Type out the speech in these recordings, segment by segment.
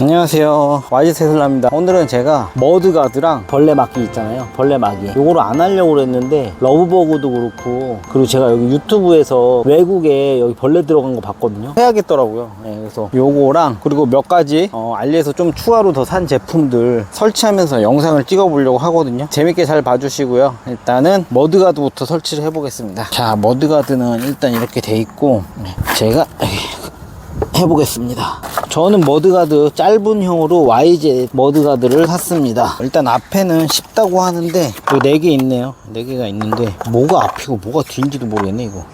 안녕하세요. 와이즈세슬라입니다. 오늘은 제가 머드가드랑 벌레 막기 있잖아요. 벌레 막이. 요거를 안 하려고 그랬는데 러브버그도 그렇고 그리고 제가 여기 유튜브에서 외국에 여기 벌레 들어간 거 봤거든요. 해야겠더라고요. 네, 그래서 요거랑 그리고 몇 가지 어, 알리에서 좀 추가로 더 산 제품들 설치하면서 영상을 찍어 보려고 하거든요. 재밌게 잘 봐주시고요. 일단은 머드가드부터 설치를 해보겠습니다. 자 머드가드는 일단 이렇게 돼 있고 네, 제가 해보겠습니다. 저는 머드가드 짧은 형으로 YZ 머드가드를 샀습니다. 일단 앞에는 쉽다고 하는데 요 4개 있네요. 4개가 있는데 뭐가 앞이고 뭐가 뒤인지도 모르겠네 이거.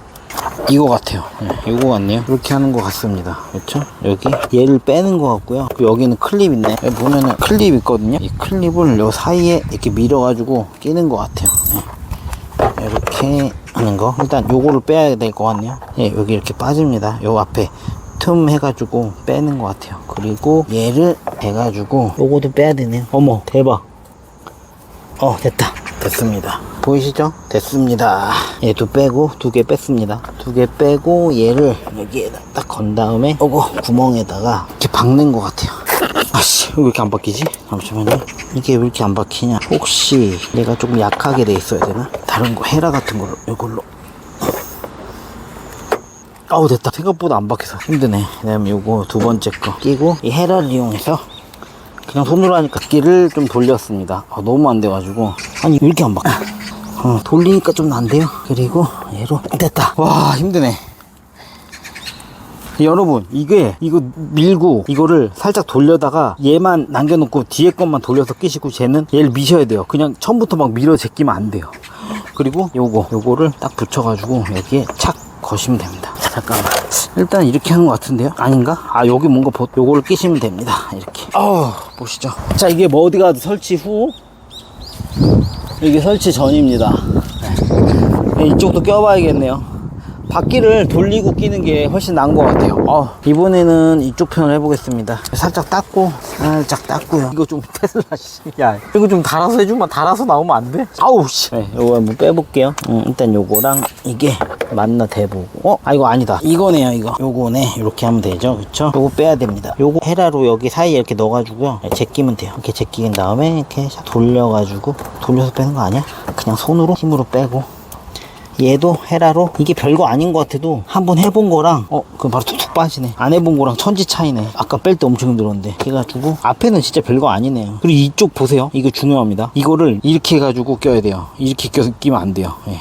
이거 같아요. 네, 이거 같네요. 이렇게 하는 것 같습니다. 그렇죠? 여기 얘를 빼는 것 같고요. 여기는 클립 있네. 여기 보면은 클립 있거든요. 이 클립을 요 사이에 이렇게 밀어 가지고 끼는 것 같아요. 네. 이렇게 하는 거 일단 요거를 빼야 될 것 같네요 예, 여기 이렇게 빠집니다 요 앞에 틈 해가지고 빼는 것 같아요. 그리고 얘를 해가지고 요거도 빼야 되네요 어머 대박. 어 됐다. 됐습니다. 보이시죠? 됐습니다. 얘도 빼고 두 개 뺐습니다. 두 개 빼고 얘를 여기에다 딱 건 다음에 요거 구멍에다가 이렇게 박는 것 같아요. 아씨 왜 이렇게 안 바뀌지? 잠시만요. 이게 왜 이렇게 안 바뀌냐? 혹시 내가 조금 약하게 돼 있어야 되나? 다른 거 헤라 같은 걸로 이걸로 아우 됐다. 생각보다 안 바뀌어서 힘드네. 그다음에 요거 두 번째 거 끼고 이 헤라를 이용해서 그냥 손으로 하니까 끼를 좀 돌렸습니다. 아, 너무 안 돼가지고. 아니 왜 이렇게 안 바뀌어 어, 돌리니까 좀 난데요? 그리고 얘로 됐다. 와 힘드네. 여러분 이게 이거 밀고 이거를 살짝 돌려다가 얘만 남겨놓고 뒤에 것만 돌려서 끼시고 쟤는 얘를 미셔야 돼요. 그냥 처음부터 막 밀어 제끼면 안 돼요. 그리고 요거 요거를 딱 붙여가지고 여기에 착 거시면 됩니다 잠깐만. 일단 이렇게 하는 것 같은데요? 아닌가? 아 여기 뭔가 보- 요거를 끼시면 됩니다. 이렇게. 어 보시죠. 자 이게 머드가드 설치 후? 이게 설치 전입니다. 네, 이쪽도 껴봐야겠네요 바퀴를 돌리고 끼는 게 훨씬 나은 것 같아요. 어, 이번에는 이쪽 편을 해보겠습니다. 살짝 닦고, 살짝 닦고요. 이거 좀 테슬라, 씨. 야, 이거 좀 달아서 해주면 달아서 나오면 안 돼? 아우, 씨. 네, 요거 한번 빼볼게요. 음, 일단 요거랑 이게 맞나 대보고. 어? 아, 이거 아니다. 이거네요, 이거. 요거네. 이렇게 하면 되죠. 그쵸? 요거 빼야 됩니다. 요거 헤라로 여기 사이에 이렇게 넣어가지고요. 네, 제끼면 돼요. 이렇게 제끼인 다음에 이렇게 샥 돌려가지고. 돌려서 빼는 거 아니야? 그냥 손으로 힘으로 빼고. 얘도 헤라로? 이게 별거 아닌 것 같아도 한번 해본 거랑 어 그럼 바로 툭툭 빠지네. 안 해본 거랑 천지 차이네. 아까 뺄 때 엄청 힘들었는데. 그래가지고 앞에는 진짜 별거 아니네요. 그리고 이쪽 보세요. 이거 중요합니다. 이거를 이렇게 해가지고 껴야 돼요. 이렇게 껴, 끼면 안 돼요. 예.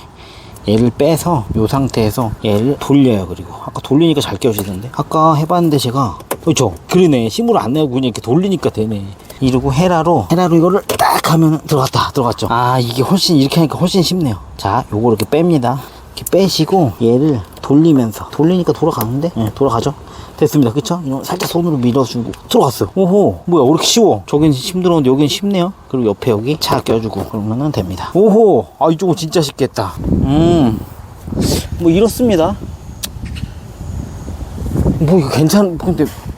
얘를 빼서 이 상태에서 얘를 돌려요 그리고. 아까 돌리니까 잘 껴지던데. 아까 해봤는데 제가 그렇죠. 그러네. 힘으로 안 내고 그냥 이렇게 돌리니까 되네 이러고 헤라로 헤라로 이거를 딱 하면 들어갔다 들어갔죠. 아 이게 훨씬 이렇게 하니까 훨씬 쉽네요. 자 요거 이렇게 뺍니다. 이렇게 빼시고 얘를 돌리면서 돌리니까 돌아가는데? 예, 돌아가죠. 됐습니다. 그쵸? 이거 살짝 손으로 밀어주고 들어갔어요. 오호! 뭐야 왜 이렇게 쉬워? 저긴 힘들었는데 여긴 쉽네요. 그리고 옆에 여기 차 껴주고 그러면은 됩니다. 오호! 아 이쪽은 진짜 쉽겠다. 음뭐 이렇습니다. 뭐 이거 괜찮 근데 음,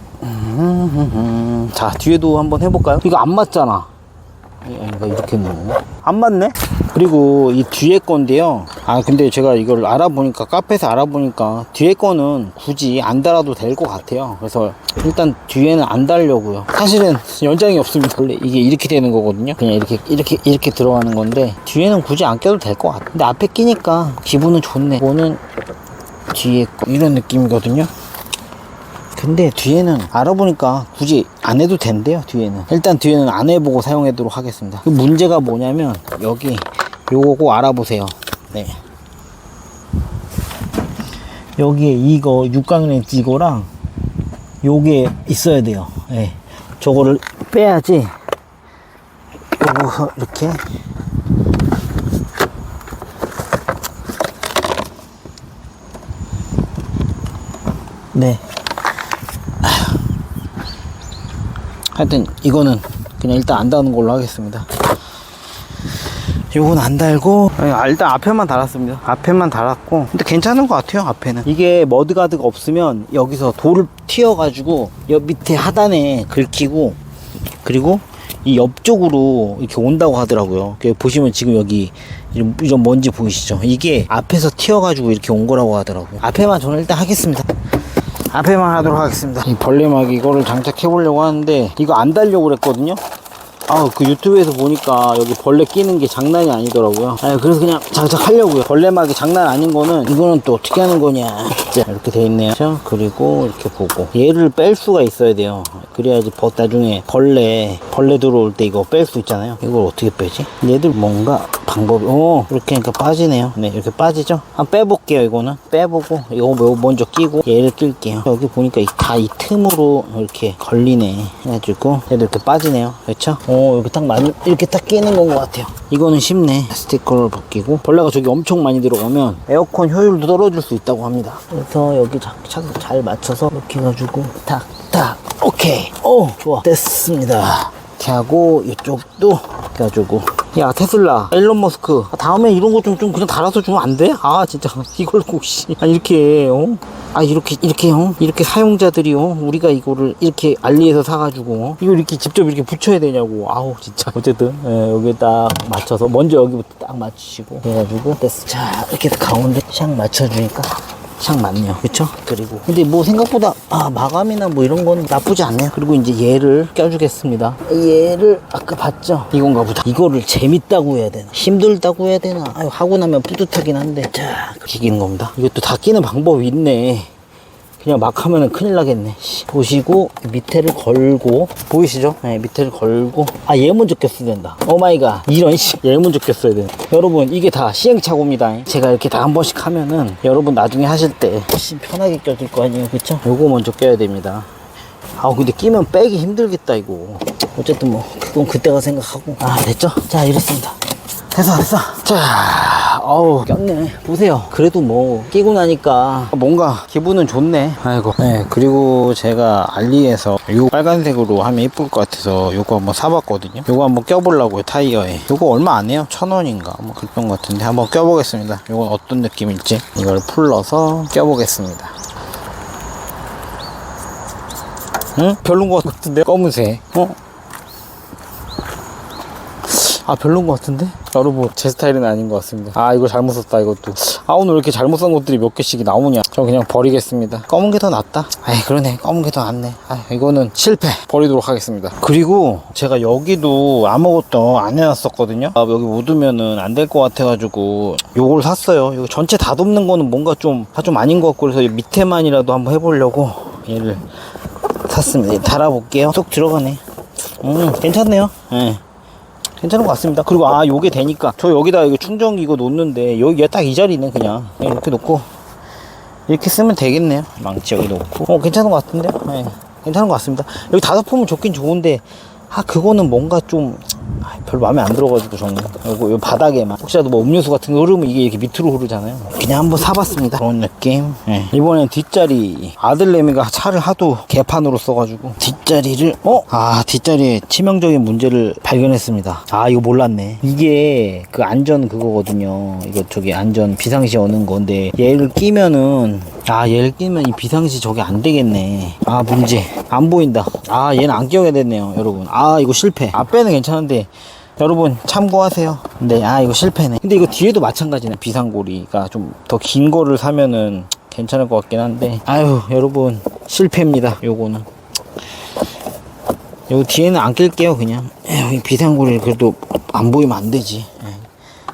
자 뒤에도 한번 해볼까요? 이거 안 맞잖아. 아닌가 이렇게 넣는 안 맞네? 그리고 이 뒤에 건데요. 아 근데 제가 이걸 알아보니까 카페에서 알아보니까 뒤에 거는 굳이 안 달아도 될 것 같아요. 그래서 일단 뒤에는 안 달려고요. 사실은 연장이 없습니다. 원래 이게 이렇게 되는 거거든요. 그냥 이렇게 이렇게 이렇게 들어가는 건데 뒤에는 굳이 안 껴도 될 것 같아. 근데 앞에 끼니까 기분은 좋네. 이거는 뒤에 거 이런 느낌이거든요 근데 뒤에는 알아보니까 굳이 안 해도 된대요 뒤에는. 일단 뒤에는 안 해보고 사용하도록 하겠습니다. 그 문제가 뭐냐면 여기 요거 꼭 알아보세요. 네. 여기에 이거 육각렌 이거랑 요게 있어야 돼요. 네 저거를 빼야지 요거 이렇게 네 하여튼 이거는 그냥 일단 안 닿는 걸로 하겠습니다. 요건 안 달고 아, 일단 앞에만 달았습니다. 앞에만 달았고. 근데 괜찮은 것 같아요 앞에는. 이게 머드가드가 없으면 여기서 돌을 튀어 가지고 옆 밑에 하단에 긁히고 그리고 이 옆쪽으로 이렇게 온다고 하더라고요. 그 보시면 지금 여기 이런 먼지 보이시죠? 이게 앞에서 튀어 가지고 이렇게 온 거라고 하더라고요. 앞에만 저는 일단 하겠습니다 앞에만 하도록 하겠습니다. 이 벌레막 이거를 장착해 보려고 하는데 이거 안 달려고 그랬거든요 아, 그 유튜브에서 보니까 여기 벌레 끼는 게 장난이 아니더라고요. 아, 그래서 그냥 장착하려고요. 벌레막이 장난 아닌 거는 이거는 또 어떻게 하는 거냐. 자, 이렇게 돼 있네요. 그렇죠? 그리고 이렇게 보고 얘를 뺄 수가 있어야 돼요. 그래야지 버- 나중에 벌레 벌레 들어올 때 이거 뺄 수 있잖아요. 이걸 어떻게 빼지? 얘들 뭔가 방법이 오 이렇게 하니까 빠지네요. 네, 이렇게 빠지죠? 한번 빼볼게요. 이거는 빼보고 이거 뭐 먼저 끼고 얘를 낄게요. 여기 보니까 다 이 틈으로 이렇게 걸리네. 해가지고 얘도 이렇게 빠지네요. 그렇죠? 오 이렇게 딱 맞, 이렇게 딱 끼는 건 것 같아요. 이거는 쉽네. 스티커를 벗기고 벌레가 저기 엄청 많이 들어가면 에어컨 효율도 떨어질 수 있다고 합니다. 그래서 여기 자- 자- 잘 맞춰서 이렇게 해가지고 탁탁 오케이. 오 좋아 됐습니다. 이렇게 하고 이쪽도 이렇게 해가지고 야 테슬라 일론 머스크 아, 다음에 이런 거 좀 좀 그냥 달아서 주면 안 돼? 아 진짜 이걸 꼭씨 아 이렇게 어? 아 이렇게 이렇게 어? 이렇게 사용자들이 어? 우리가 이거를 이렇게 알리에서 사가지고 어? 이걸 이렇게 직접 이렇게 붙여야 되냐고 아우 진짜 어쨌든 예, 여기 딱 맞춰서 먼저 여기부터 딱 맞추시고 해가지고 됐어 자 이렇게 가운데 샥 맞춰주니까 샥 맞네요. 그쵸? 그리고. 근데 뭐 생각보다, 아, 마감이나 뭐 이런 건 나쁘지 않네요. 그리고 이제 얘를 껴주겠습니다. 얘를 아까 봤죠? 이건가 보다. 이거를 재밌다고 해야 되나? 힘들다고 해야 되나? 아유, 하고 나면 뿌듯하긴 한데. 자, 기기는 겁니다. 이것도 다 끼는 방법이 있네. 그냥 막 하면은 큰일 나겠네. 씨. 보시고 밑에를 걸고 보이시죠? 네, 밑에를 걸고 아 얘 먼저 꼈어야 된다. 오 마이 갓. 이런 씨. 얘 먼저 꼈어야 돼. 여러분 이게 다 시행착오입니다. 제가 이렇게 다 한 번씩 하면은 여러분 나중에 하실 때 훨씬 편하게 껴질 거 아니에요. 그쵸? 요거 먼저 껴야 됩니다. 아 근데 끼면 빼기 힘들겠다 이거. 어쨌든 뭐 그건 그때가 생각하고 아 됐죠? 자 이렇습니다. 됐어 됐어 자 어우 꼈네. 보세요. 그래도 뭐 끼고 나니까 뭔가 기분은 좋네. 아이고. 네 그리고 제가 알리에서 요 빨간색으로 하면 이쁠 것 같아서 요거 한번 사봤거든요. 요거 한번 껴보려고요 타이어에. 요거 얼마 안 해요? 천 원인가? 뭐 그랬던 것 같은데 한번 껴보겠습니다. 요건 어떤 느낌일지. 이걸 풀러서 껴보겠습니다. 응? 별론 것 같은데 검은색. 어? 아 별론 것 같은데? 여러분 제 스타일은 아닌 것 같습니다. 아 이거 잘못 썼다 이것도. 아 오늘 왜 이렇게 잘못 쓴 것들이 몇 개씩 나오냐. 저 그냥 버리겠습니다. 검은 게 더 낫다? 아이 그러네. 검은 게 더 낫네. 아 이거는 실패. 버리도록 하겠습니다. 그리고 제가 여기도 아무것도 안 해놨었거든요. 아 여기 묻으면은 안 될 것 같아가지고 요걸 샀어요. 이거 전체 다 덮는 거는 뭔가 좀, 아, 좀 아닌 것 같고 그래서 이 밑에만이라도 한번 해보려고 얘를 샀습니다. 얘 달아볼게요. 쏙 들어가네. 음 괜찮네요. 예. 괜찮은 것 같습니다. 그리고 아 요게 되니까 저 여기다 이거 충전기 이거 놓는데 여기가 딱이 자리네 그냥 그냥 이렇게 놓고 이렇게 쓰면 되겠네요. 망치 여기 놓고 어 괜찮은 것 같은데요? 네, 괜찮은 것 같습니다. 여기 다섯 품은 좋긴 좋은데 아 그거는 뭔가 좀 아, 별로 마음에 안 들어가지고 저는 요거 요 바닥에만 혹시라도 뭐 음료수 같은 거 흐르면 이게 이렇게 밑으로 흐르잖아요. 그냥 한번 사봤습니다. 그런 느낌. 네. 이번엔 뒷자리 아들내미가 차를 하도 개판으로 써가지고 뒷자리를 어? 아 뒷자리에 치명적인 문제를 발견했습니다. 아 이거 몰랐네. 이게 그 안전 그거거든요. 이거 저기 안전 비상시 오는 건데 얘를 끼면은 아 얘를 끼면 이 비상시 저게 안 되겠네. 아 문제 안 보인다. 아 얘는 안 끼워야 됐네요, 여러분. 아 이거 실패. 앞에는 괜찮은데. 여러분 참고하세요. 네, 아 이거 실패네. 근데 이거 뒤에도 마찬가지네. 비상고리가 좀 더 긴 거를 사면은 괜찮을 것 같긴 한데. 아유 여러분 실패입니다. 요거는. 요 뒤에는 안 낄게요 그냥. 에휴, 이 비상고리를 그래도 안 보이면 안 되지.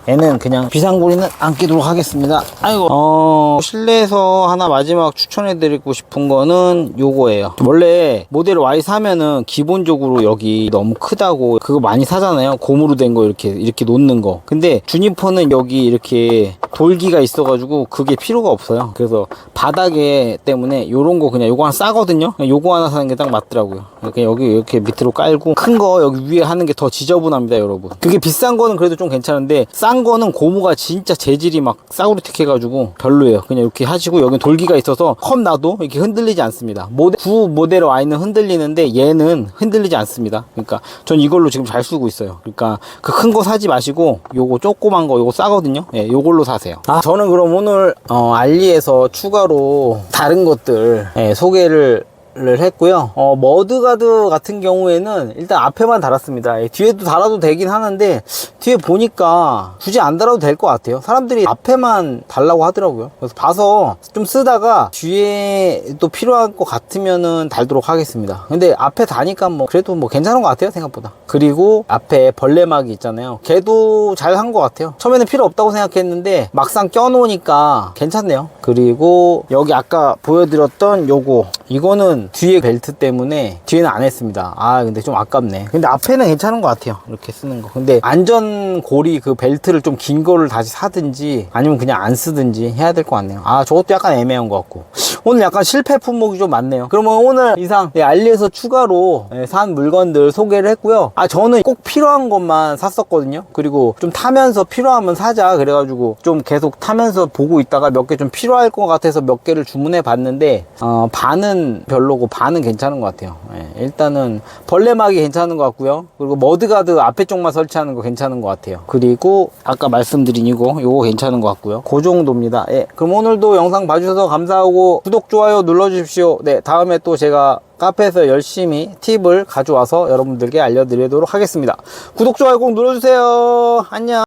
예. 얘는 그냥 비상고리는 안 끼도록 하겠습니다. 아이고. 어, 실내에서 하나 마지막 추천해 드리고 싶은 거는 요거예요. 원래 모델 Y 사면은 기본적으로 여기 너무 크다고 그거 많이 사잖아요. 고무로 된 거 이렇게, 이렇게 놓는 거. 근데 주니퍼는 여기 이렇게 돌기가 있어 가지고 그게 필요가 없어요. 그래서 바닥에 때문에 요런 거 그냥 요거 하나 싸거든요. 요거 하나 사는 게 딱 맞더라고요. 그냥 여기 이렇게 밑으로 깔고 큰 거 여기 위에 하는 게 더 지저분합니다, 여러분. 그게 비싼 거는 그래도 좀 괜찮은데 싼 거는 고무가 진짜 재질이 막 싸구리틱 해가지고 별로예요. 그냥 이렇게 하시고 여기 돌기가 있어서 컵 놔도 이렇게 흔들리지 않습니다. 모델, 구 모델 Y는 흔들리는데 얘는 흔들리지 않습니다. 그러니까 전 이걸로 지금 잘 쓰고 있어요. 그러니까 그 큰 거 사지 마시고 요거 조그만 거 요거 싸거든요. 예, 요걸로 사세요. 아, 저는 그럼 오늘 어, 알리에서 추가로 다른 것들 예, 소개를 를 했고요. 어, 머드가드 같은 경우에는 일단 앞에만 달았습니다. 예, 뒤에도 달아도 되긴 하는데 뒤에 보니까 굳이 안 달아도 될 것 같아요. 사람들이 앞에만 달라고 하더라고요. 그래서 봐서 좀 쓰다가 뒤에 또 필요한 것 같으면은 달도록 하겠습니다. 근데 앞에 다니까 뭐 그래도 뭐 괜찮은 것 같아요 생각보다. 그리고 앞에 벌레막이 있잖아요. 걔도 잘 한 것 같아요. 처음에는 필요 없다고 생각했는데 막상 껴놓으니까 괜찮네요. 그리고 여기 아까 보여드렸던 요거 이거는 뒤에 벨트 때문에 뒤에는 안 했습니다. 아 근데 좀 아깝네. 근데 앞에는 괜찮은 것 같아요. 이렇게 쓰는 거. 근데 안전고리 그 벨트를 좀 긴 거를 다시 사든지 아니면 그냥 안 쓰든지 해야 될 것 같네요. 아 저것도 약간 애매한 것 같고 오늘 약간 실패 품목이 좀 많네요. 그러면 오늘 이상 네, 알리에서 추가로 네, 산 물건들 소개를 했고요. 아 저는 꼭 필요한 것만 샀었거든요. 그리고 좀 타면서 필요하면 사자 그래가지고 좀 계속 타면서 보고 있다가 몇 개 좀 필요할 것 같아서 몇 개를 주문해 봤는데 어, 반은 별로고 반은 괜찮은 것 같아요. 예, 일단은 벌레막이 괜찮은 것 같고요. 그리고 머드가드 앞에 쪽만 설치하는 거 괜찮은 것 같아요. 그리고 아까 말씀드린 이거 요거 괜찮은 것 같고요. 그 정도입니다. 예, 그럼 오늘도 영상 봐주셔서 감사하고 구독 좋아요 눌러주십시오. 네 다음에 또 제가 카페에서 열심히 팁을 가져와서 여러분들께 알려드리도록 하겠습니다. 구독, 좋아요 꼭 눌러주세요. 안녕.